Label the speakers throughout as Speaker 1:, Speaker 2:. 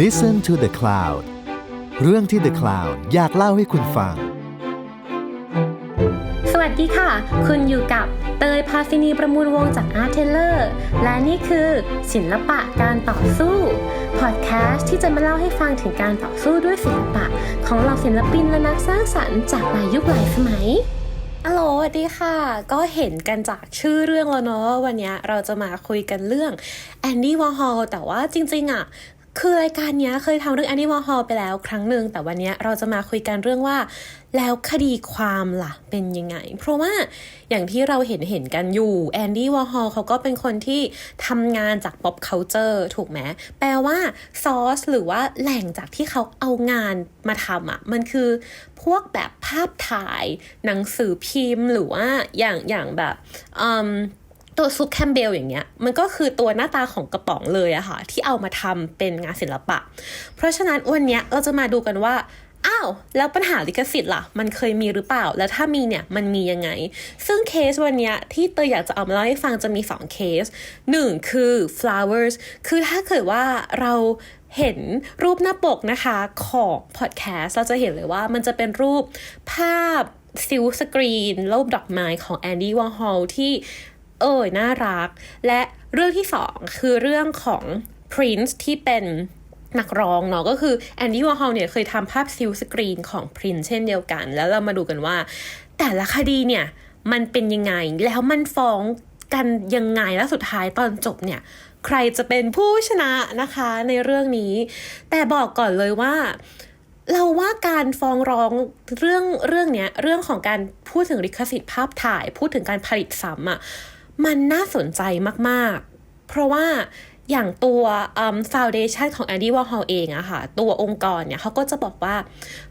Speaker 1: Listen to the Cloud เรื่องที่ The Cloud อยากเล่าให้คุณฟัง
Speaker 2: สวัสดีค่ะ คุณอยู่กับเตยพาซินีประมูลวงจาก Art t a l o r และนี่คือศิลปะการต่อสู้พอดแคสต์ที่จะมาเล่าให้ฟังถึงการต่อสู้ด้วยศิลปะ ของเหล่าศิลปินและนักสร้างสรรค์จากหลายยุคหลายสมัย อัลโหลสวัสดีค่ะ ก็เห็นกันจากชื่อเรื่องแล้วเนาะวันนี้เราจะมาคุยกันเรื่องแอนดี้วอร์ฮอลแต่ว่าจริงๆอะ คือรายการนี้เคยทำเรื่องแอนดี้วอร์ฮอลไปแล้วครั้งหนึ่งแต่วันนี้เราจะมาคุยกันเรื่องว่า แล้วคดีความล่ะเป็นยังไง เพราะว่าอย่างที่เราเห็นเห็นกันอยู่แอนดี้วอร์ฮอลเขาก็เป็นคนที่ทำงานจาก pop culture ถูกไหมแปลว่าซอสหรือว่าแหล่งจากที่เขาเอางานมาทำอะ่ะ มันคือพวกแบบภาพถ่ายหนังสือพิมพ์หรือว่าอย่างอย่างแบบอืม ตัวซุปแคมเบลอย่างเงี้ยมันก็คือตัวหน้าตาของกระป๋องเลยอะค่ะ ที่เอามาทำเป็นงานศิลปะ เพราะฉะนั้นวันเนี้ยเราจะมาดูกันว่าอ้าวแล้วปัญหาลิขสิทธิ์ล่ะ มันเคยมีหรือเปล่า แล้วถ้ามีเนี่ยมันมียังไง ซึ่งเคสวันนี้ที่เตยอยากจะเอามาเล่าให้ฟังจะมี 2 เคสหนึ่งคือ flowers คือถ้าเกิดว่าเราเห็นรูปหน้าปกนะคะของพอดแคสต์เราจะเห็นเลยว่ามันจะเป็นรูปภาพซิลสกรีนรูปดอกไม้ของแอนดี้วอร์ฮอลที่ เออน่ารัก และเรื่องที่สองคือเรื่องของ Prince ที่เป็นนักร้องเนาะก็คือแอนดี้วอร์ฮอลเนี่ยเคยทำภาพซิลสกรีนของ Prince เช่นเดียวกัน แล้วเรามาดูกันว่า แต่ละคดีเนี่ย มันเป็นยังไงแล้วมันฟ้องกันยังไงแล้วสุดท้ายตอนจบเนี่ย ใครจะเป็นผู้ชนะนะคะในเรื่องนี้ แต่บอกก่อนเลยว่า เราว่าการฟ้องร้องเรื่องเรื่องเนี้ยเรื่องของการพูดถึงลิขสิทธิ์ภาพถ่าย พูดถึงการผลิตซ้ำอะ มันน่าสนใจมากๆ เพราะว่าอย่างตัวฟาวเดชันของแอนดี้วอร์ฮอลเองอะค่ะ ตัวองค์กรเนี่ยเขาก็จะบอกว่า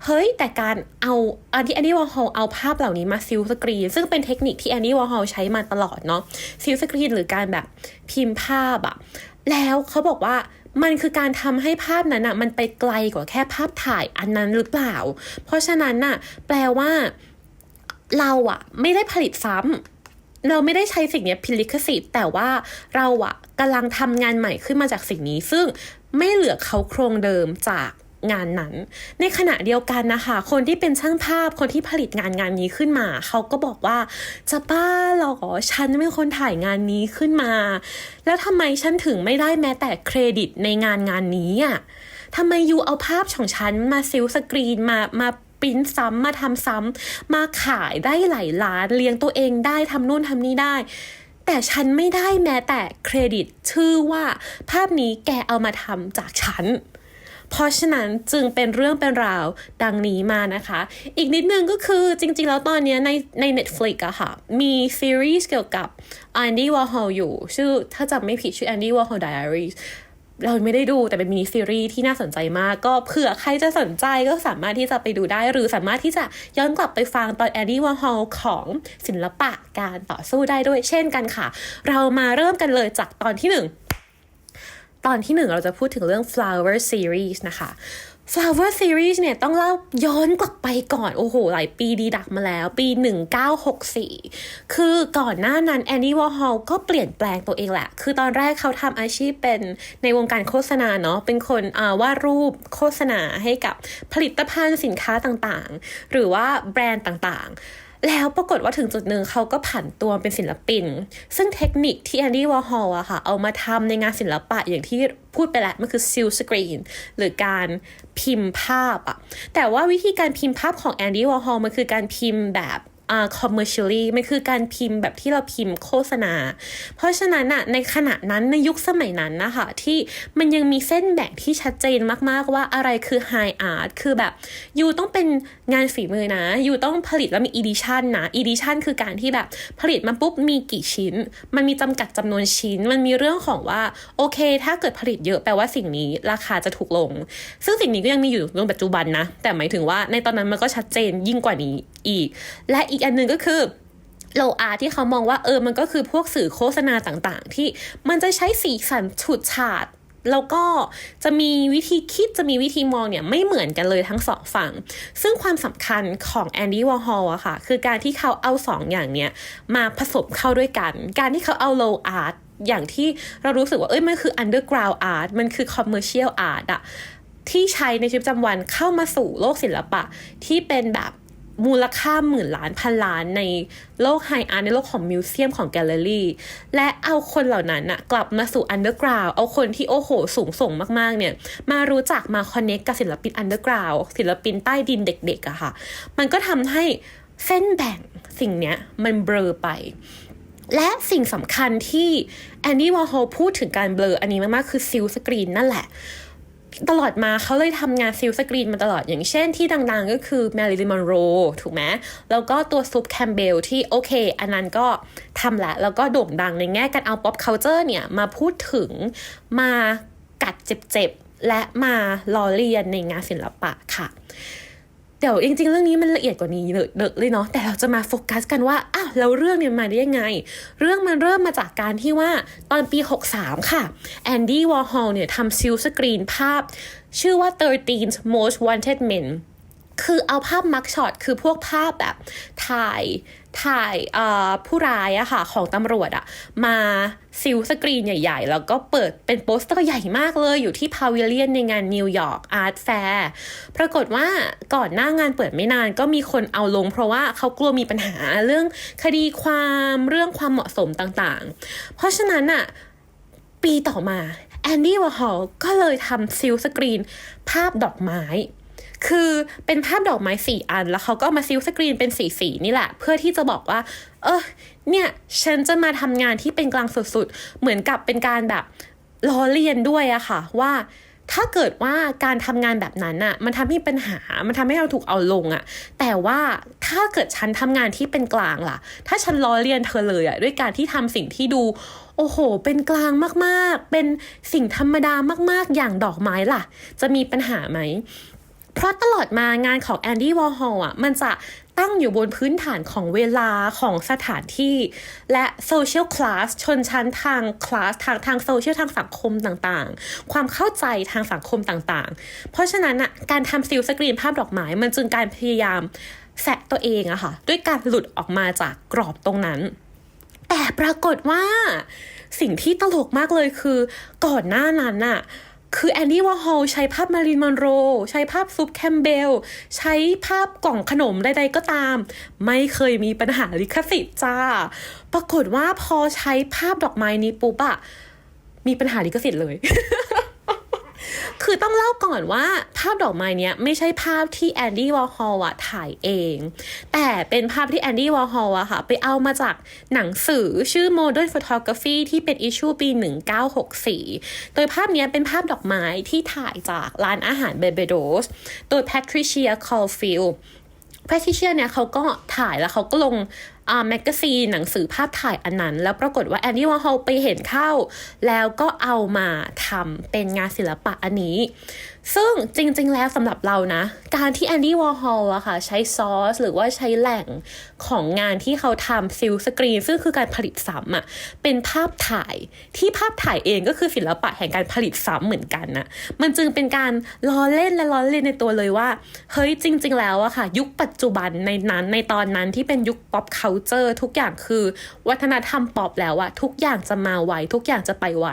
Speaker 2: เฮ้ย แต่การเอาอันที่แอนดี้วอร์ฮอลเอาภาพเหล่านี้มาซิลสกรีน ซึ่งเป็นเทคนิคที่แอนดี้วอร์ฮอลใช้มาตลอดเนาะซิลสกรีนหรือการแบบพิมพ์ภาพอะแล้วเขาบอกว่ามันคือการทำให้ภาพนั้นอะมันไปไกลกว่าแค่ภาพถ่ายอันนั้นหรือเปล่า เพราะฉะนั้นน่ะแปลว่าเราอะไม่ได้ผลิตซ้ำ เราไม่ได้ใช้สิ่งนี้พิลิขสิทธิ์ แต่ว่าเราอะกำลังทำงานใหม่ขึ้นมาจากสิ่งนี้ ซึ่งไม่เหลือเขาโครงเดิมจากงานนั้น ในขณะเดียวกันนะคะ คนที่เป็นช่างภาพคนที่ผลิตงานงานนี้ขึ้นมา เขาก็บอกว่า จะบ้าหรอ ฉันเป็นคนถ่ายงานนี้ขึ้นมา แล้วทำไมฉันถึงไม่ได้แม้แต่เครดิตในงานงานนี้อะทำไมยูเอาภาพของฉันมาซิลสกรีนมามา ปริ้นซ้ำมาทำซ้ำมาขายได้หลายล้านเลี้ยงตัวเองได้ทำนู่นทำนี่ได้ แต่ฉันไม่ได้แม้แต่เครดิตชื่อว่าภาพนี้แกเอามาทำจากฉันเพราะฉะนั้นจึงเป็นเรื่องเป็นราวดังนี้มานะคะ อีกนิดนึงก็คือจริงๆ แล้วตอนนี้ในใน Netflix อะค่ะ มีซีรีส์เกี่ยวกับ Andy Warhol อยู่ ชื่อถ้าจำไม่ผิดชื่อ Andy Warhol Diaries เราไม่ได้ดูแต่เป็นมินิซีรีส์ที่น่าสนใจมาก ก็เผื่อใครจะสนใจก็สามารถที่จะไปดูได้ หรือสามารถที่จะย้อนกลับไปฟังตอนแอนดี้วอร์ฮอลของศิลปะการต่อสู้ได้ด้วยเช่นกันค่ะ เรามาเริ่มกันเลยจากตอนที่หนึ่งตอนที่หนึ่งเราจะพูดถึงเรื่อง flower series นะคะ flower series เนี่ยต้องเล่าย้อนกลับไปก่อน โอ้โห หลายปีดีดักมาแล้ว ปี 1964 คือก่อนหน้านั้นแอนดี้วอร์ฮอลก็เปลี่ยนแปลงตัวเองแหละ คือตอนแรกเขาทำอาชีพเป็นในวงการโฆษณาเนาะเป็นคนวาดรูปโฆษณาให้กับผลิตภัณฑ์สินค้าต่างๆ หรือว่าแบรนด์ต่างๆแล้วปรากฏว่าถึงจุดหนึ่งเขาก็ผันตัวเป็นศิลปิน ซึ่งเทคนิคที่แอนดี้วอร์ฮอลอะค่ะ เอามาทำในงานศิลปะอย่างที่พูดไปแล้วมันคือซิลสกรีนหรือการ พิมพ์ภาพอะแต่ว่าวิธีการพิมพ์ภาพของแอนดี้วอร์ฮอลมันคือการพิมพ์แบบ อ่า commercially มันคือการพิมพ์แบบที่เราพิมพ์โฆษณา เพราะฉะนั้นอะในขณะนั้นในยุคสมัยนั้นนะคะที่มันยังมีเส้นแบ่งที่ชัดเจนมากๆว่าอะไรคือ high art คือแบบยูต้องเป็นงานฝีมือนะยูต้องผลิตแล้วมี edition นะ edition คือการที่แบบผลิตมาปุ๊บมีกี่ชิ้น มันมีจำกัดจำนวนชิ้น มันมีเรื่องของว่าโอเค ถ้าเกิดผลิตเยอะแปลว่าสิ่งนี้ราคาจะถูกลง ซึ่งสิ่งนี้ก็ยังมีอยู่ในปัจจุบันนะ แต่หมายถึงว่าในตอนนั้นมันก็ชัดเจนยิ่งกว่านี้อีก และอีกอันหนึ่งก็คือโลอาที่เขามองว่าเออมันก็คือพวกสื่อโฆษณาต่างๆ ที่มันจะใช้สีสันฉูดฉาดแล้วก็จะมีวิธีคิดจะมีวิธีมองเนี่ยไม่เหมือนกันเลยทั้งสองฝั่ง ซึ่งความสำคัญของแอนดี้วอร์ฮอลอะค่ะ คือการที่เขาเอาสองอย่างเนี้ยมาผสมเข้าด้วยกัน การที่เขาเอาโลอาร์ตอย่างที่เรารู้สึกว่าเอ้ยมันคือ underground art มันคือ commercial art อะที่ใช้ในชีวิตประจำวันเข้ามาสู่โลกศิลปะที่เป็นแบบ มูลค่าหมื่นล้านพันล้านในโลกไฮอาร์ในโลกของมิวเซียมของแกลเลอรี่ และเอาคนเหล่านั้นอะกลับมาสู่อันเดอร์กราวเอาคนที่โอ้โหสูงส่งมากๆเนี่ยมารู้จักมาคอนเน c กกับศิลปินอันเดอร์กราวศิลปินใต้ดินเด็กๆอะค่ะ มันก็ทำให้เส้นแบ่งสิ่งเนี้ยมันเบลอไป และสิ่งสำคัญที่แอนดี้วอร์โฮพูดถึงการเบลออันนี้มากๆ คือซิลสกรีนนั่นแหละ ตลอดมาเขาเลยทำงานซิลสกรีนมาตลอดอย่างเช่นที่ดังๆก็คือแมริลิมอนโรถูกไหมแล้วก็ตัวซุปแคมเบลที่โอเค อันนั้นก็ทำแหละแล้วก็โด่งดังในแง่การเอาป๊อปคาลเจอร์เนี่ย มาพูดถึงมากัดเจ็บๆ และมาล้อเลียนในงานศิลปะค่ะ เดี๋ยวจริง ๆ เรื่องนี้มันละเอียดกว่านี้เลยเลยเนาะแต่เราจะมาโฟกัสกันว่าอ้าวแล้วเรื่องเนี่ยมาได้ยังไง เรื่องมันเริ่มมาจากการที่ว่าตอนปี 63 ค่ะแอนดี้วอร์ฮอลเนี่ยทำซิลสกรีนภาพ ชื่อว่า 13 most wanted men คือเอาภาพมักช็อตคือพวกภาพแบบถ่าย ถ่ายผู้ร้ายอะค่ะของตำรวจอะมาซิลสกรีนใหญ่ ๆ แล้วก็เปิดเป็นโปสเตอร์ใหญ่มากเลยอยู่ที่พาวิเลียนในงานนิวยอร์กอาร์ตแฟร์ปรากฏว่าก่อนหน้างานเปิดไม่นานก็มีคนเอาลง เพราะว่าเขากลัวมีปัญหาเรื่องคดีความเรื่องความเหมาะสมต่างๆ เพราะฉะนั้นอะปีต่อมาแอนดี้วอร์ฮอลก็เลยทำซิลสกรีนภาพดอกไม้ คือเป็นภาพดอกไม้สี่อัน แล้วเขาก็มาซิลสกรีนเป็นสีสีนี่แหละ เพื่อที่จะบอกว่า เออเนี่ย ฉันจะมาทำงานที่เป็นกลางสุดๆ เหมือนกับเป็นการแบบล้อเลียนด้วยอะค่ะ ว่าถ้าเกิดว่าการทำงานแบบนั้นอะมันทำให้ปัญหา มันทำให้เราถูกเอาลงอะแต่ว่าถ้าเกิดฉันทำงานที่เป็นกลางล่ะ ถ้าฉันล้อเลียนเธอเลยอะด้วยการที่ทำสิ่งที่ดู โอ้โห เป็นกลางมากๆ เป็นสิ่งธรรมดามาก ๆ อย่างดอกไม้ล่ะ จะมีปัญหาไหม เพราะตลอดมางานของแอนดี้วอร์ฮอลอะมันจะตั้งอยู่บนพื้นฐานของเวลาของสถานที่ และโซเชียลคลาสชนชั้นทางคลาสทางทางโซเชียลทางสังคมต่างๆ ความเข้าใจทางสังคมต่างๆ เพราะฉะนั้นอะการทำซิลสกรีนภาพดอกไม้ มันจึงการพยายามแสะตัวเองอะค่ะด้วยการหลุดออกมาจากกรอบตรงนั้น แต่ปรากฏว่าสิ่งที่ตลกมากเลยคือก่อนหน้านั้นน่ะ คือแอนดี้วอร์ฮอลใช้ภาพมารินมอนโร ใช้ภาพซุปแคมเบล ใช้ภาพกล่องขนมใดๆก็ตาม ไม่เคยมีปัญหาลิขสิทธิ์จ้า ปรากฏว่าพอใช้ภาพดอกไม้นี้ปุ๊บอะมีปัญหาลิขสิทธิ์เลย คือต้องเล่าก่อนว่าภาพดอกไม้เนี้ยไม่ใช่ภาพที่แอนดี้วอร์ฮอลอะถ่ายเอง แต่เป็นภาพที่แอนดี้วอร์ฮอลอะค่ะ ไปเอามาจากหนังสือชื่อ Modern Photography ที่เป็นอิชชูปี 1964 โดยภาพนี้เป็นภาพดอกไม้ที่ถ่ายจากร้านอาหารเบเบโดส โดย Patricia Caulfield แพทริเชียเนี่ยเขาก็ถ่ายแล้วเขาก็ลง แมกกาซีนหนังสือภาพถ่ายอันนั้น แล้วปรากฏว่าแอนดี้วอร์ฮอลไปเห็นเข้า แล้วก็เอามาทำเป็นงานศิลปะอันนี้ซึ่งจริงๆ แล้วสำหรับเรานะ การที่แอนดี้วอร์ฮอลอะค่ะ ใช้ซอส หรือว่าใช้แหล่งของงานที่เขาทำซิลสกรีน ซึ่งคือการผลิตซ้ำอะเป็นภาพถ่ายที่ภาพถ่ายเองก็คือศิลปะแห่งการผลิตซ้ำเหมือนกันนะมันจึงเป็นการล้อเล่นและล้อเล่นในตัวเลยว่า เฮ้ยจริง ๆ แล้วอะค่ะ ยุคปัจจุบันในนั้นในตอนนั้นที่เป็นยุค pop culture ทุกอย่างคือ วัฒนธรรมป๊อปแล้วอะทุกอย่างจะมาไวทุกอย่างจะไปไว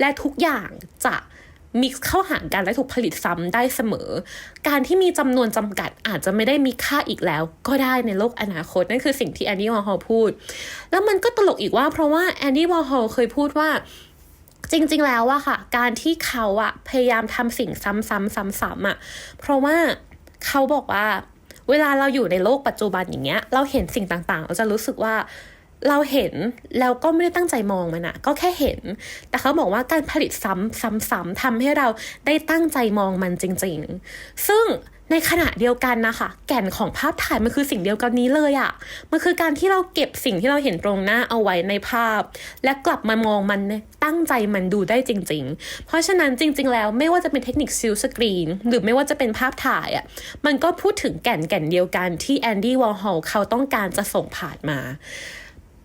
Speaker 2: และทุกอย่างจะ มิกซ์เข้าหากันและถูกผลิตซ้ำได้เสมอ การที่มีจำนวนจำกัดอาจจะไม่ได้มีค่าอีกแล้ว ก็ได้ในโลกอนาคต นั่นคือสิ่งที่แอนดี้วอร์ฮอลพูด แล้วมันก็ตลกอีกว่าเพราะว่าแอนดี้วอร์ฮอลเคยพูดว่าจริงๆ แล้วอะค่ะ การที่เขาอะพยายามทำสิ่งซ้ำๆๆๆอะเพราะว่าเขาบอกว่า เวลาเราอยู่ในโลกปัจจุบันอย่างเงี้ย เราเห็นสิ่งต่างๆ เราจะรู้สึกว่า เราเห็นแล้วก็ไม่ได้ตั้งใจมองมันอะก็แค่เห็น แต่เขาบอกว่าการผลิตซ้ำซ้ำซ้ำทำให้เราได้ตั้งใจมองมันจริง ๆ ซึ่งในขณะเดียวกันนะคะ แก่นของภาพถ่ายมันคือสิ่งเดียวกันนี้เลยอะมันคือการที่เราเก็บสิ่งที่เราเห็นตรงหน้าเอาไว้ในภาพ และกลับมามองมันตั้งใจมันดูได้จริง ๆ เพราะฉะนั้นจริง ๆ แล้วไม่ว่าจะเป็นเทคนิคซิลสกรีนหรือไม่ว่าจะเป็นภาพถ่ายอะมันก็พูดถึงแก่นแก่นเดียวกันที่แอนดี้วอลฮอลเขาต้องการจะส่งผ่านมา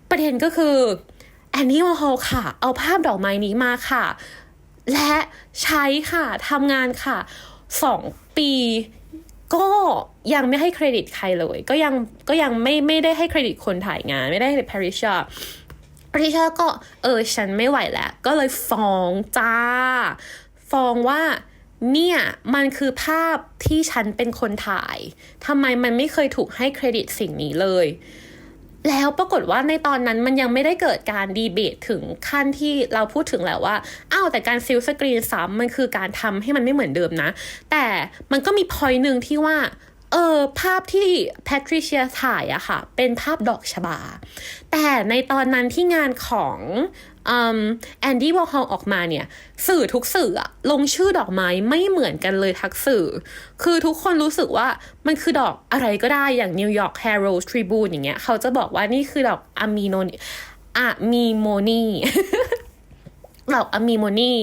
Speaker 2: ประเด็นก็คือแอนนี่วอร์ฮอลค่ะ เอาภาพดอกไม้นี้มาค่ะ และใช้ค่ะทำงานค่ะสองปีก็ยังไม่ให้เครดิตใครเลย ก็ยังก็ยังไม่ไม่ได้ให้เครดิตคนถ่ายงาน ไม่ได้ให้เครดิตพาริชาริชาก็เออฉันไม่ไหวแล้ว ก็เลยฟ้องจ้า ฟ้องว่าเนี่ยมันคือภาพที่ฉันเป็นคนถ่ายทำไมมันไม่เคยถูกให้เครดิตสิ่งนี้เลย แล้วปรากฏว่าในตอนนั้นมันยังไม่ได้เกิดการดีเบตถึงขั้นที่เราพูดถึงแล้วว่าอ้าวแต่การซิลสกรีนซ้ำมันคือการทำให้มันไม่เหมือนเดิมนะ แต่มันก็มีพอยหนึ่งที่ว่าเออภาพที่แพทริเชียถ่ายอะค่ะ เป็นภาพดอกชบา แต่ในตอนนั้นที่งานของ แอนดี้วอลฮอลออกมาเนี่ย สื่อทุกสื่ออะลงชื่อดอกไม้ไม่เหมือนกันเลยทักสื่อ คือทุกคนรู้สึกว่ามันคือดอกอะไรก็ได้อย่าง New York Herald Tribune อย่างเงี้ย เขาจะบอกว่านี่คือดอกอะมีโนอะมีโมนีดอกอะมีโมนี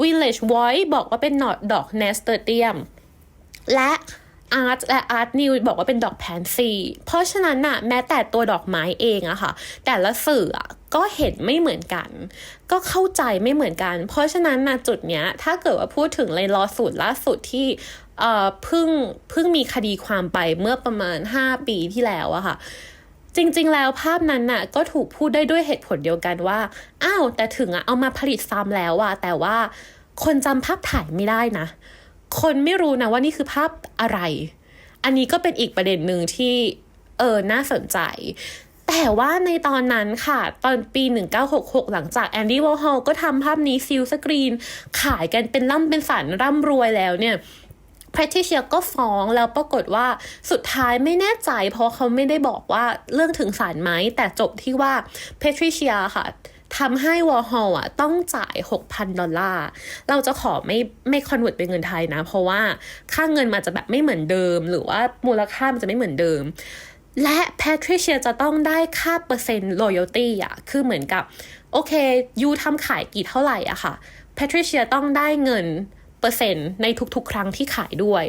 Speaker 2: Village Voice บอกว่าเป็นดอกดอกเนสเตอร์เตียม และอาร์ตและอาร์ตนิวบอกว่าเป็นดอกแพนซี เพราะฉะนั้นน่ะแม้แต่ตัวดอกไม้เองอะค่ะ แต่ละสื่ออะ ก็เห็นไม่เหมือนกัน ก็เข้าใจไม่เหมือนกัน เพราะฉะนั้นนะจุดเนี้ยถ้าเกิดว่าพูดถึงในลอสูตรล่าสุดที่เอ่อเพิ่งเพิ่งมีคดีความไปเมื่อประมาณ 5 ปีที่แล้วอะค่ะจริง ๆ แล้วภาพนั้นน่ะก็ถูกพูดได้ด้วยเหตุผลเดียวกันว่า อ้าว แต่ถึงอะเอามาผลิตซ้ำแล้วอะแต่ว่าคนจำภาพถ่ายไม่ได้นะ คนไม่รู้นะว่านี่คือภาพอะไร อันนี้ก็เป็นอีกประเด็นหนึ่งที่เออน่าสนใจ แต่ว่าในตอนนั้นค่ะ ตอนปี 1966 หลังจากแอนดี้วอลฮอลก็ทำภาพนี้ซิลสกรีน ขายกันเป็นล่ำเป็นสันร่ำรวยแล้วเนี่ยแพทริเชียก็ฟ้องแล้วปรากฏว่าสุดท้ายไม่แน่ใจ เพราะเขาไม่ได้บอกว่าเรื่องถึงศาลไหม แต่จบที่ว่าแพทริเชียค่ะทำให้วอลฮอลอะต้องจ่าย 6,000 ดอลลาร์ เราจะขอไม่ไม่คอนเวิร์ตเป็นเงินไทยนะ เพราะว่าค่าเงินมันจะแบบไม่เหมือนเดิม หรือว่ามูลค่ามันจะไม่เหมือนเดิม และแพทริเชียจะต้องได้ค่าเปอร์เซ็นต์ loyalty อะคือเหมือนกับ โอเคยูทำขายกี่เท่าไหร่อะค่ะแพทริเชียต้องได้เงินเปอร์เซ็นต์ในทุกๆ ครั้งที่ขายด้วย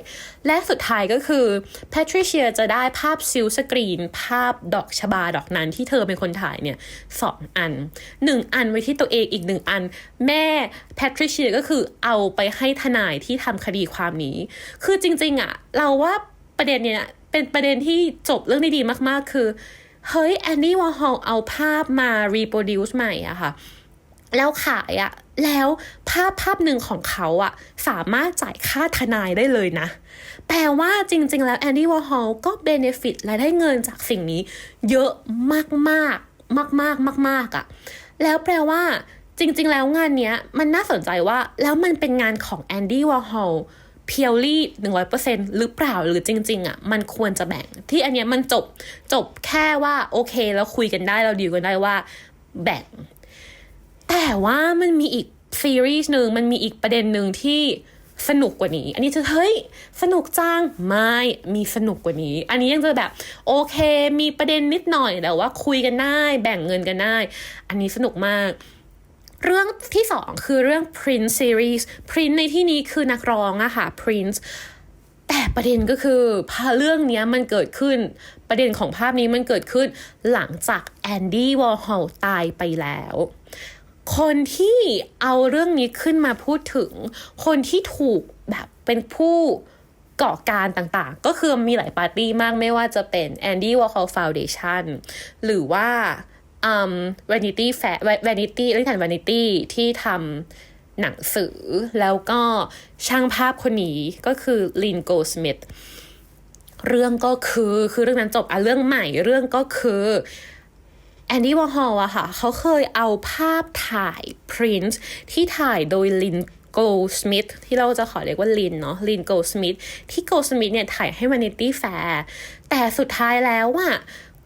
Speaker 2: และสุดท้ายก็คือแพทริเชียจะได้ภาพซิลสกรีน ภาพดอกชบาดอกนั้นที่เธอเป็นคนถ่ายเนี่ยสองอันหนึ่งอันไว้ที่ตัวเองอีกหนึ่งอัน แม่แพทริเชียก็คือเอาไปให้ทนายที่ทำคดีความนี้ คือจริงๆอะเราว่าประเด็นเนี่ย เป็นประเด็นที่จบเรื่องได้ดีมากๆ คือ เฮ้ยแอนดี้วอลฮอลเอาภาพมา reproduce ใหม่อะค่ะ แล้วขายอะแล้วภาพภาพหนึ่งของเขาอะสามารถจ่ายค่าทนายได้เลยนะ แปลว่าจริง ๆ แล้วแอนดี้วอร์ฮอลก็เบเนฟิตและได้เงินจากสิ่งนี้ เยอะมากมากมากมากมากมากๆอะแล้วแปลว่าจริง ๆ แล้วงานเนี้ยมันน่าสนใจว่าแล้วมันเป็นงานของแอนดี้วอร์ฮอล เพียวลี่หนึ่งร้อยเปอร์เซ็นหรือเปล่าหรือจริง ๆอะมันควรจะแบ่ง ที่อันเนี้ยมันจบจบแค่ว่าโอเคแล้วคุยกันได้เราดีกันได้ว่าแบ่ง แต่ว่ามันมีอีกซีรีส์หนึ่งมันมีอีกประเด็นหนึ่งที่สนุกกว่านี้ อันนี้จะเฮ้ยสนุกจังไม่มีสนุกกว่านี้ อันนี้ยังจะแบบโอเค มีประเด็นนิดหน่อยแต่ว่าคุยกันได้ แบ่งเงินกันได้ อันนี้สนุกมาก เรื่องที่สองคือเรื่อง Prince Series Prince ในที่นี้คือนักร้องอะค่ะ Prince แต่ประเด็นก็คือพาเรื่องนี้มันเกิดขึ้น ประเด็นของภาพนี้มันเกิดขึ้นหลังจากแอนดี้วอลฮอลตายไปแล้ว คนที่เอาเรื่องนี้ขึ้นมาพูดถึง คนที่ถูกแบบเป็นผู้ก่อการต่างๆ ก็คือมีหลายปาร์ตี้มากไม่ว่าจะเป็น Andy Warhol Foundation หรือว่า อืม Vanity Fair Vanity เรื่องแทน Vanity ที่ทำหนังสือ แล้วก็ช่างภาพคนนี้ก็คือลินโกสมิธเรื่องก็คือคือเรื่องนั้นจบอะเรื่องใหม่เรื่องก็คือแอนดี้วอร์ฮอลอะค่ะ เขาเคยเอาภาพถ่าย Prince ที่ถ่ายโดยลินโกลสมิธที่เราจะขอเรียกว่าลินเนาะลินโกลสมิธที่โกลสมิธเนี่ยถ่ายให้ Vanity Fair แต่สุดท้ายแล้วอะ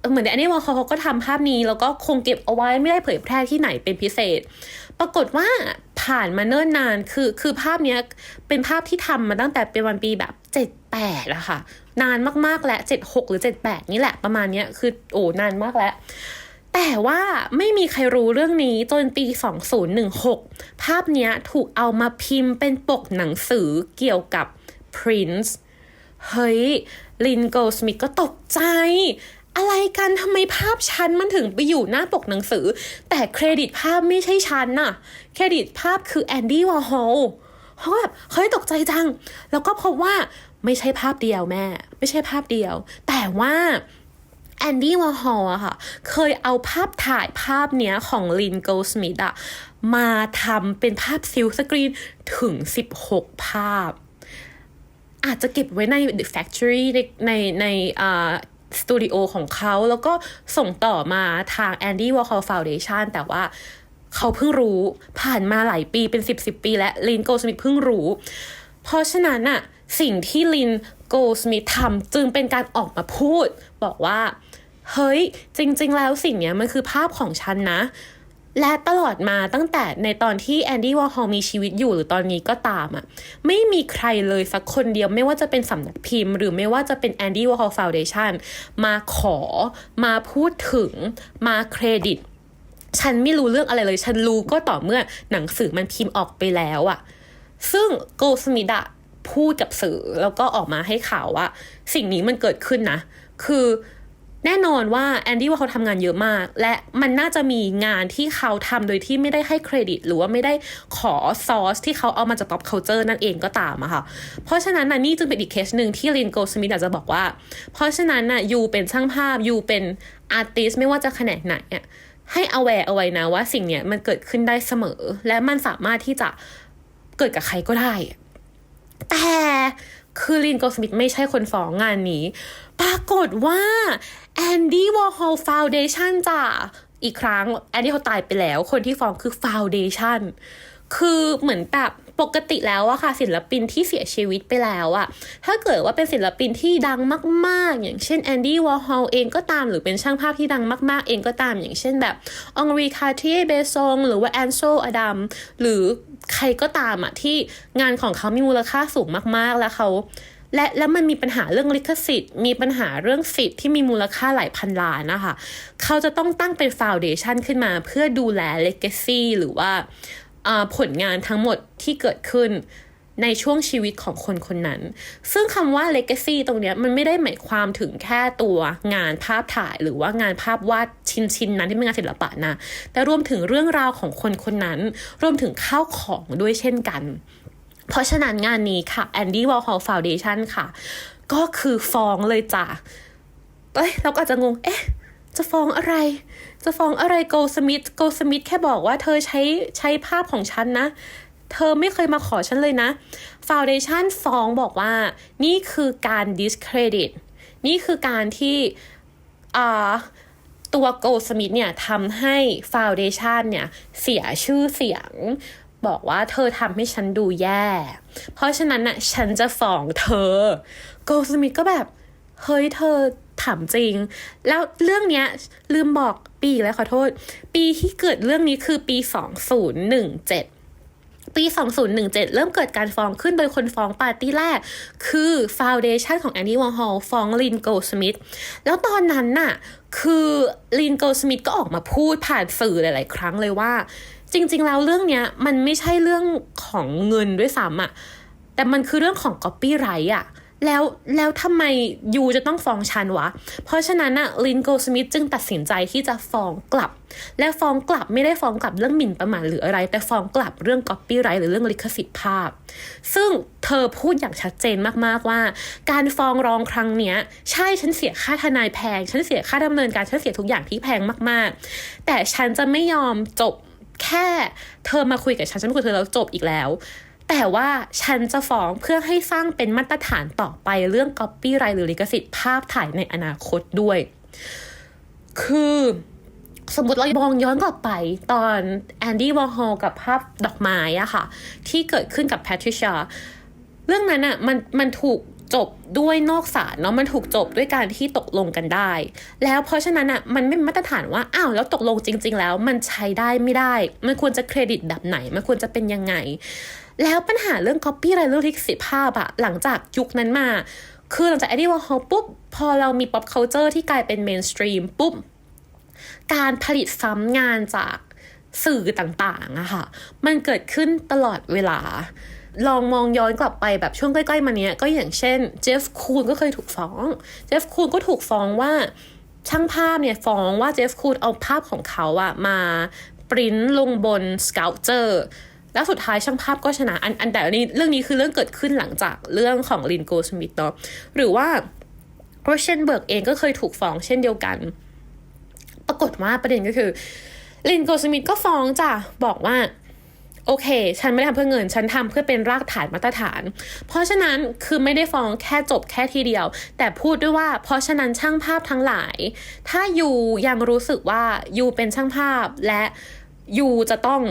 Speaker 2: เหมือนแอนดี้วอร์ฮอลเขาก็ทำภาพนี้แล้วก็คงเก็บเอาไว้ไม่ได้เผยแพร่ที่ไหนเป็นพิเศษ ปรากฏว่าผ่านมาเนิ่นนานคือคือภาพเนี้ยเป็นภาพที่ทำมาตั้งแต่เป็นวันปีแบบ78อะค่ะ นานมากๆแล้ว76หรือ78นี่แหละประมาณเนี้ยคือโอ้นานมากแล้วแต่ว่าไม่มีใครรู้เรื่องนี้จนปี 2016 ภาพเนี้ยถูกเอามาพิมพ์เป็นปกหนังสือเกี่ยวกับ Prince เฮ้ย ลินโกลสมิธก็ตกใจ อะไรกันทำไมภาพฉันมันถึงไปอยู่หน้าปกหนังสือ แต่เครดิตภาพไม่ใช่ฉันน่ะ เครดิตภาพคือแอนดี้วอร์ฮอลเขาแบบเฮ้ยตกใจจัง แล้วก็พบว่าไม่ใช่ภาพเดียวแม่ ไม่ใช่ภาพเดียว แต่ว่าแอนดี้วอร์ฮอลอะค่ะ เคยเอาภาพถ่ายภาพเนี้ยของลินโกลสมิธอะมาทำเป็นภาพซิลสกรีนถึง 16 ภาพ อาจจะเก็บไว้ใน The Factory ในในในอ่า สตูดิโอของเขาแล้วก็ส่งต่อมาทาง Andy Warhol Foundation แต่ว่าเขาเพิ่งรู้ผ่านมาหลายปีเป็น10 10ปี และลินโกสมิธเพิ่งรู้ เพราะฉะนั้นอะสิ่งที่ลินโกสมิธทำจึงเป็นการออกมาพูด บอกว่า เฮ้ย จริง ๆ แล้วสิ่งเนี้ยมันคือภาพของฉันนะ และตลอดมาตั้งแต่ในตอนที่แอนดี้วอร์ฮอลมีชีวิตอยู่หรือตอนนี้ก็ตามอะ่ะไม่มีใครเลยสักคนเดียวไม่ว่าจะเป็นสำนักพิมพ์ หรือไม่ว่าจะเป็นแอนดี้วอร์ฮอลฟาวเดชันมาขอ มาพูดถึง มาเครดิต ฉันไม่รู้เรื่องอะไรเลย ฉันรู้ก็ต่อเมื่อหนังสือมันพิมพ์ออกไปแล้วอะซึ่งโกสมิดะพูดกับสื่อแล้วก็ออกมาให้ข่าวว่า สิ่งนี้มันเกิดขึ้นนะ คือ แน่นอนว่าแอนดี้ว่าเขาทำงานเยอะมาก และมันน่าจะมีงานที่เขาทำโดยที่ไม่ได้ให้เครดิต หรือว่าไม่ได้ขอซอสที่เขาเอามาจาก pop culture นั่นเองก็ตามอะค่ะ เพราะฉะนั้นนะนี่จึงเป็นอีกเคสหนึ่งที่ลินโกลสมิธอาจจะบอกว่า เพราะฉะนั้นน่ะยูเป็นช่างภาพยูเป็นอาร์ติสไม่ว่าจะแขนงไหนอะให้ aware เอาไว้นะว่าสิ่งเนี้ยมันเกิดขึ้นได้เสมอ และมันสามารถที่จะเกิดกับใครก็ได้ แต่ คือลินโกสมิธไม่ใช่คนฟ้องงานนี้ ปรากฏว่าแอนดี้วอร์ฮอลฟาวเดชันจ้ะอีกครั้งแอนดี้เขาตายไปแล้ว คนที่ฟ้องคือฟาวเดชันคือเหมือนแบบ ปกติแล้วอะค่ะศิลปินที่เสียชีวิตไปแล้วอะถ้าเกิดว่าเป็นศิลปินที่ดังมากๆ อย่างเช่นแอนดี้วอร์ฮอลเองก็ตามหรือเป็นช่างภาพที่ดังมากๆ เองก็ตามอย่างเช่นแบบองรีคาเทียเบซงหรือว่าแอนโซอดัมหรือใครก็ตามอะที่งานของเขามีมูลค่าสูงมากๆแล้วเขาและแล้วมันมีปัญหาเรื่องลิขสิทธิ์ มีปัญหาเรื่องสิทธิ์ที่มีมูลค่าหลายพันล้านนะคะ เขาจะต้องตั้งเป็นฟาวเดชันขึ้นมาเพื่อดูแลเลก a ซี่หรือว่า ผลงานทั้งหมดที่เกิดขึ้นในช่วงชีวิตของคนคนนั้น ซึ่งคำว่า legacy ตรงนี้มันไม่ได้หมายความถึงแค่ตัวงานภาพถ่าย หรือว่างานภาพวาดชิ้นชิ้นๆนั้นที่เป็นงานศิลปะนะ แต่รวมถึงเรื่องราวของคนคนนั้น รวมถึงข้าวของด้วยเช่นกัน เพราะฉะนั้นงานนี้ค่ะ Andy Warhol Foundation ค่ะ ก็คือฟ้องเลยจ้ะเอ้ยเราก็อาจจะงง เอ๊ะ จะฟ้องอะไร จะฟ้องอะไรโกลสมิธโกลสมิธแค่บอกว่าเธอใช้ใช้ภาพของฉันนะ เธอไม่เคยมาขอฉันเลยนะ Foundation ฟ้องบอกว่า นี่คือการ discredit นี่คือการที่อ่าตัวโกลสมิธเนี่ยทำให้ฟาวเดชันเนี่ย เสียชื่อเสียง บอกว่าเธอทำให้ฉันดูแย่ เพราะฉะนั้นน่ะฉันจะฟ้องเธอโกลสมิธก็แบบ เฮ้ยเธอถามจริง แล้วเรื่องเนี้ย ลืมบอกปีแล้วขอโทษ ปีที่เกิดเรื่องนี้คือปี 2017 ปี 2017 เริ่มเกิดการฟ้องขึ้นโดยคนฟ้องปาร์ตี้แรก คือ Foundation ของ Andy Warhol ฟ้องลินโกสมิธแล้วตอนนั้นน่ะ คือลินโกสมิธก็ออกมาพูดผ่านสื่อหลาย ๆ ครั้งเลยว่า จริง ๆ แล้วเรื่องเนี้ยมันไม่ใช่เรื่องของเงินด้วยซ้ำอะแต่มันคือเรื่องของ copyright อะ แล้วแล้วทำไมยูจะต้องฟ้องฉันวะ เพราะฉะนั้นอะลินโกลสมิธจึงตัดสินใจที่จะฟ้องกลับ และฟ้องกลับไม่ได้ฟ้องกลับเรื่องหมิ่นประมาทหรืออะไร แต่ฟ้องกลับเรื่อง copyright หรือเรื่องลิขสิทธิ์ภาพ ซึ่งเธอพูดอย่างชัดเจนมากๆว่า การฟ้องร้องครั้งเนี้ย ใช่ฉันเสียค่าทนายแพง ฉันเสียค่าดำเนินการฉันเสียทุกอย่างที่แพงมาก ๆ แต่ฉันจะไม่ยอมจบแค่เธอมาคุยกับฉันฉันไม่คุยกับเธอแล้วจบอีกแล้ว แต่ว่าฉันจะฟ้องเพื่อให้สร้างเป็นมาตรฐานต่อไปเรื่อง copyright หรือลิขสิทธิ์ภาพถ่ายในอนาคตด้วย คือสมมติเรามองย้อนกลับไปตอนแอนดี้วอร์ฮอลกับภาพดอกไม้อะค่ะ ที่เกิดขึ้นกับแพทริเชียเรื่องนั้นอะมันมันถูกจบด้วยนอกศาลเนาะมันถูกจบด้วยการที่ตกลงกันได้ แล้วเพราะฉะนั้นอะมันไม่มีมาตรฐานว่าอ้าวแล้วตกลงจริง ๆ แล้วมันใช้ได้ไม่ได้ มันควรจะเครดิตแบบไหน มันควรจะเป็นยังไง แล้วปัญหาเรื่อง copyright เรื่องลิขสิทธิ์ภาพอะหลังจากยุคนั้นมา คือหลังจากแอดดี้วอร์ฮอลปุ๊บ พอเรามี pop culture ที่กลายเป็น mainstream ปุ๊บ การผลิตซ้ำงานจากสื่อต่างๆอะค่ะ มันเกิดขึ้นตลอดเวลา ลองมองย้อนกลับไปแบบช่วงใกล้ๆมาเนี้ย ก็อย่างเช่นเจฟคูนก็เคยถูกฟ้อง เจฟคูนก็ถูกฟ้องว่าช่างภาพเนี่ยฟ้องว่าเจฟคูนเอาภาพของเขาอะมาปริ้นลงบนสเกลเจอร์ แล้วสุดท้ายช่างภาพก็ชนะอันอันแต่นนี้เรื่องนี้คือเรื่องเกิดขึ้นหลังจากเรื่องของลินโกสมิธเนาะหรือว่าโรเชนเบิร์กเองก็เคยถูกฟ้องเช่นเดียวกัน ปรากฏว่าประเด็นก็คือลินโกสมิธก็ฟ้องจ้ะบอกว่า โอเค ฉันไม่ได้ทำเพื่อเงิน ฉันทำเพื่อเป็นรากฐานมาตรฐาน เพราะฉะนั้นคือไม่ได้ฟ้องแค่จบแค่ทีเดียว แต่พูดด้วยว่า เพราะฉะนั้นช่างภาพทั้งหลาย ถ้ายูยังรู้สึกว่ายูเป็นช่างภาพและยูจะต้อง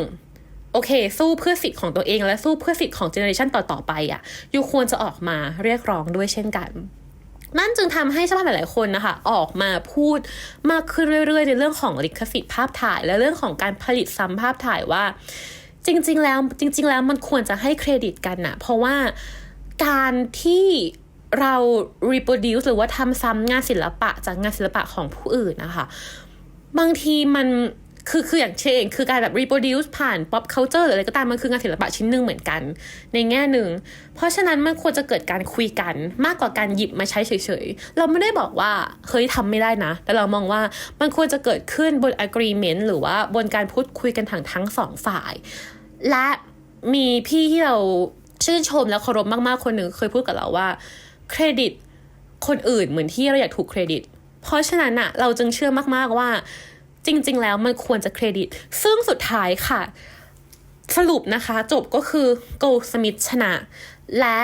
Speaker 2: โอเค สู้เพื่อสิทธิ์ของตัวเองและสู้เพื่อสิทธิ์ของเจเนอเรชันต่อๆไปอะ่ะยูควรจะออกมาเรียกร้องด้วยเช่นกันนั่นจึงทำให้ชาวบ้านหลาย ๆ คนนะคะ ออกมาพูดมากขึ้นเรื่อย ๆ ในเรื่องของลิขสิทธิ์ภาพถ่าย และเรื่องของการผลิตซ้ำภาพถ่ายว่า จริง ๆ แล้วจริง ๆ แล้วมันควรจะให้เครดิตกันนะเพราะว่าการที่เรา reproduce หรือว่าทำซ้ำงานศิลปะจากงานศิลปะของผู้อื่นนะคะ บางทีมัน คือคืออย่างเช่นคือการแบบ reproduce ผ่าน pop culture หรืออะไรก็ตามมันคืองานศิลปะชิ้นหนึ่งเหมือนกัน ในแง่หนึ่ง เพราะฉะนั้นมันควรจะเกิดการคุยกันมากกว่าการหยิบมาใช้เฉยๆ เราไม่ได้บอกว่าเฮ้ยทำไม่ได้นะ แต่เรามองว่ามันควรจะเกิดขึ้นบน agreement หรือว่าบนการพูดคุยกันทางทั้งสองฝ่าย และมีพี่ที่เราชื่นชมและเคารพมากๆคนหนึ่งเคยพูดกับเราว่าเครดิตคนอื่นเหมือนที่เราอยากถูกเครดิต เพราะฉะนั้นอะเราจึงเชื่อมากๆว่า จริง ๆ แล้วมันควรจะเครดิต ซึ่งสุดท้ายค่ะ สรุปนะคะ จบก็คือ Gold Smith ชนะ และ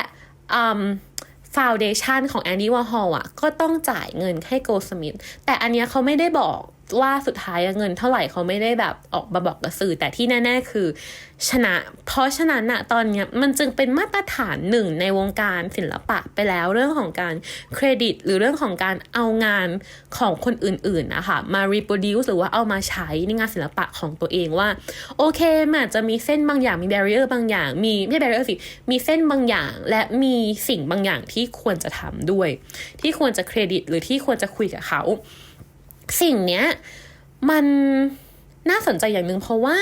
Speaker 2: ฟาวเดชันของแอนดี้วอร์ฮอลอะ ก็ต้องจ่ายเงินให้ Gold Smith แต่อันเนี้ยเขาไม่ได้บอก ว่าสุดท้ายเงินเท่าไหร่เขาไม่ได้แบบออกมาบอกกับสื่อ แต่ที่แน่ ๆ คือ ชนะ เพราะฉะนั้นอะตอนเนี้ยมันจึงเป็นมาตรฐานหนึ่งในวงการศิลปะไปแล้วเรื่องของการเครดิต หรือเรื่องของการเอางานของคนอื่นๆนะคะมา reproduce หรือว่าเอามาใช้ในงานศิลปะของตัวเองว่า โอเคมันอาจจะมีเส้นบางอย่างมี barrier บางอย่าง มีไม่ใช่ barrier สิมีเส้นบางอย่าง และมีสิ่งบางอย่างที่ควรจะทำด้วย ที่ควรจะเครดิต หรือที่ควรจะคุยกับเขา สิ่งเนี้ยมันน่าสนใจอย่างหนึ่งเพราะว่า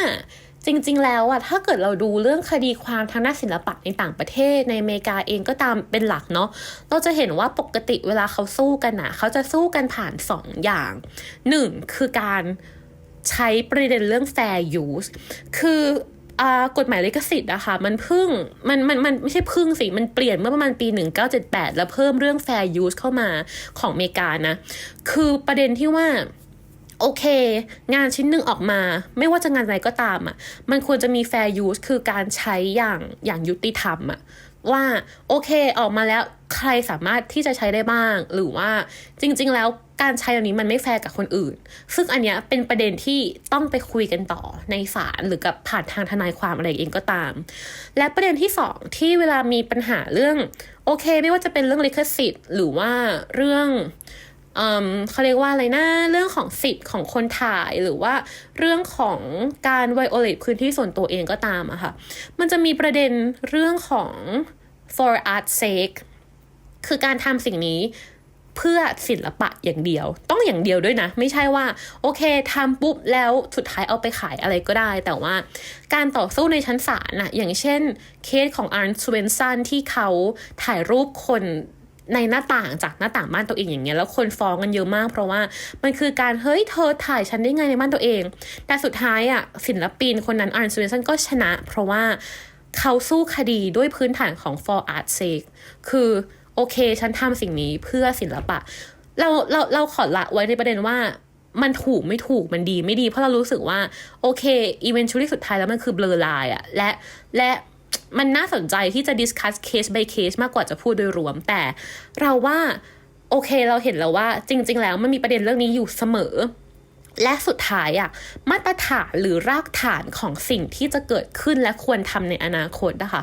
Speaker 2: จริง ๆ แล้วอะถ้าเกิดเราดูเรื่องคดีความทางด้านศิลปะในต่างประเทศในอเมริกาเองก็ตามเป็นหลักเนาะเราจะเห็นว่าปกติเวลาเขาสู้กันอะเขาจะสู้กันผ่านสองอย่างหนึ่งคือการใช้ประเด็นเรื่อง fair use คือ กฎหมายลิขสิทธิ์อะคะมันพึ่งมันมันมันไม่ใช่พึ่งสิ มันเปลี่ยนเมื่อประมาณปี 1978 แล้วเพิ่มเรื่อง fair use เข้ามาของอเมริกานะ คือประเด็นที่ว่าโอเค งานชิ้นหนึ่งออกมา ไม่ว่าจะงานอะไรก็ตามอะ่ะ มันควรจะมี fair use คือการใช้อย่างอย่างยุติธรรมอะ่ะว่าโอเคออกมาแล้วใครสามารถที่จะใช้ได้บ้าง หรือว่าจริง ๆ แล้ว การใช้แบบนี้มันไม่แฟร์กับคนอื่น ซึ่งอันเนี้ยเป็นประเด็นที่ต้องไปคุยกันต่อในศาลหรือกับผ่านทางทนายความอะไรเองก็ตาม และประเด็นที่สองที่เวลามีปัญหาเรื่องโอเค ไม่ว่าจะเป็นเรื่องลิขสิทธิ์ หรือว่าเรื่องเขาเรียกว่าอะไรนะเรื่องของสิทธิ์ของคนถ่ายหรือว่าเรื่องของการไวโอเลตพื้นที่ส่วนตัวเองก็ตามอะค่ะ มันจะมีประเด็นเรื่องของ for art sake คือการทำสิ่งนี้ เพื่อศิลปะอย่างเดียว ต้องอย่างเดียวด้วยนะ ไม่ใช่ว่าโอเคทำปุ๊บแล้วสุดท้ายเอาไปขายอะไรก็ได้ แต่ว่าการต่อสู้ในชั้นศาลน่ะอย่างเช่นเคสของอาร์นสเวนซันที่เขาถ่ายรูปคนในหน้าต่างจากหน้าต่างบ้านตัวเองอย่างเงี้ยแล้วคนฟ้องกันเยอะมากเพราะว่ามันคือการเฮ้ยเธอถ่ายฉันได้ไงในบ้านตัวเอง แต่สุดท้ายอะศิลปินคนนั้นอาร์นสเวนซันก็ชนะ เพราะว่าเขาสู้คดีด้วยพื้นฐานของ for art sake คือ โอเค ฉันทำสิ่งนี้เพื่อศิลปะ เราเราเราขอละไว้ในประเด็นว่ามันถูกไม่ถูกมันดีไม่ดีเพราะเรารู้สึกว่า โอเค eventually สุดท้ายแล้วมันคือเบลอไลายอะและและมันน่าสนใจที่จะ discuss case by case มากกว่าจะพูดโดยรวม แต่เราว่า โอเคเราเห็นแล้วว่าจริง ๆ แล้วมันมีประเด็นเรื่องนี้อยู่เสมอ และสุดท้ายอะมาตรฐานหรือรากฐานของสิ่งที่จะเกิดขึ้นและควรทำในอนาคตนะคะ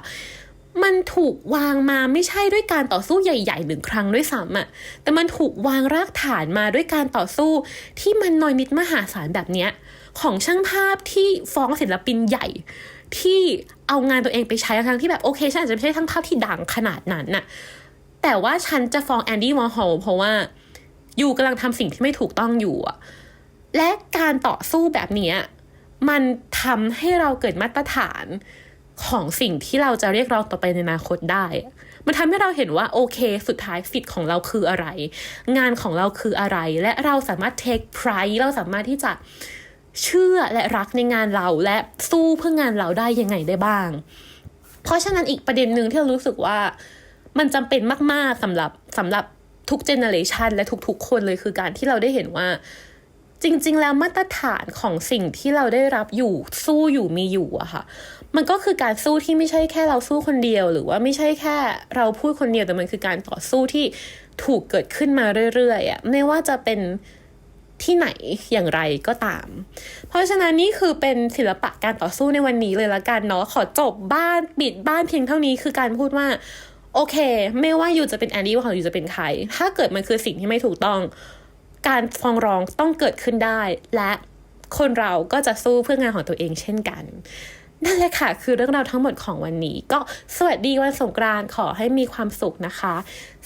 Speaker 2: มันถูกวางมาไม่ใช่ด้วยการต่อสู้ใหญ่ๆหนึ่งครั้งด้วยซ้ำอะแต่มันถูกวางรากฐานมาด้วยการต่อสู้ที่มันน้อยนิดมหาศาลแบบเนี้ยของช่างภาพที่ฟ้องศิลปินใหญ่ ที่เอางานตัวเองไปใช้ทั้งที่แบบโอเคฉันอาจจะไม่ใช่ช่างภาพที่ดังขนาดนั้นน่ะแต่ว่าฉันจะฟ้องแอนดี้วอร์ฮอลเพราะว่าอยู่กำลังทำสิ่งที่ไม่ถูกต้องอยู่อะและการต่อสู้แบบนี้มันทำให้เราเกิดมาตรฐาน ของสิ่งที่เราจะเรียกร้องต่อไปในอนาคตได้ มันทำให้เราเห็นว่าโอเค สุดท้ายสิทธิ์ของเราคืออะไร งานของเราคืออะไร และเราสามารถ take pride เราสามารถที่จะเชื่อและรักในงานเราและสู้เพื่องานเราได้ยังไงได้บ้าง เพราะฉะนั้นอีกประเด็นหนึ่งที่เรารู้สึกว่ามันจำเป็นมาก ๆสำหรับสำหรับทุกเจเนอเรชันและทุกๆ คนเลยคือการที่เราได้เห็นว่า จริง ๆ แล้วมาตรฐานของสิ่งที่เราได้รับอยู่สู้อยู่มีอยู่อะค่ะ มันก็คือการสู้ที่ไม่ใช่แค่เราสู้คนเดียว หรือว่าไม่ใช่แค่เราพูดคนเดียวแต่มันคือการต่อสู้ที่ถูกเกิดขึ้นมาเรื่อยๆอะไม่ว่าจะเป็นที่ไหนอย่างไรก็ตาม เพราะฉะนั้นนี่คือเป็นศิลปะการต่อสู้ในวันนี้เลยละกันเนาะขอจบบ้านปิดบ้านเพียงเท่านี้คือการพูดว่า โอเค ไม่ว่าอยู่จะเป็นแอนดี้ว่าของอยู่จะเป็นใคร ถ้าเกิดมันคือสิ่งที่ไม่ถูกต้อง การฟ้องร้องต้องเกิดขึ้นได้ และคนเราก็จะสู้เพื่องานของตัวเองเช่นกัน นั่นแหละค่ะ คือเรื่องราวทั้งหมดของวันนี้ ก็สวัสดีวันสงกรานต์ขอให้มีความสุขนะคะ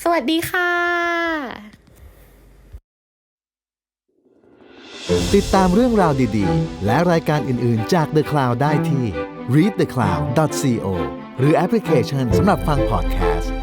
Speaker 2: สวัสดีค่ะ
Speaker 1: ติดตามเรื่องราวดีๆ และรายการอื่นๆจาก The Cloud ได้ที่ readthecloud.co หรือแอปพลิเคชันสำหรับฟังพอดแคสต์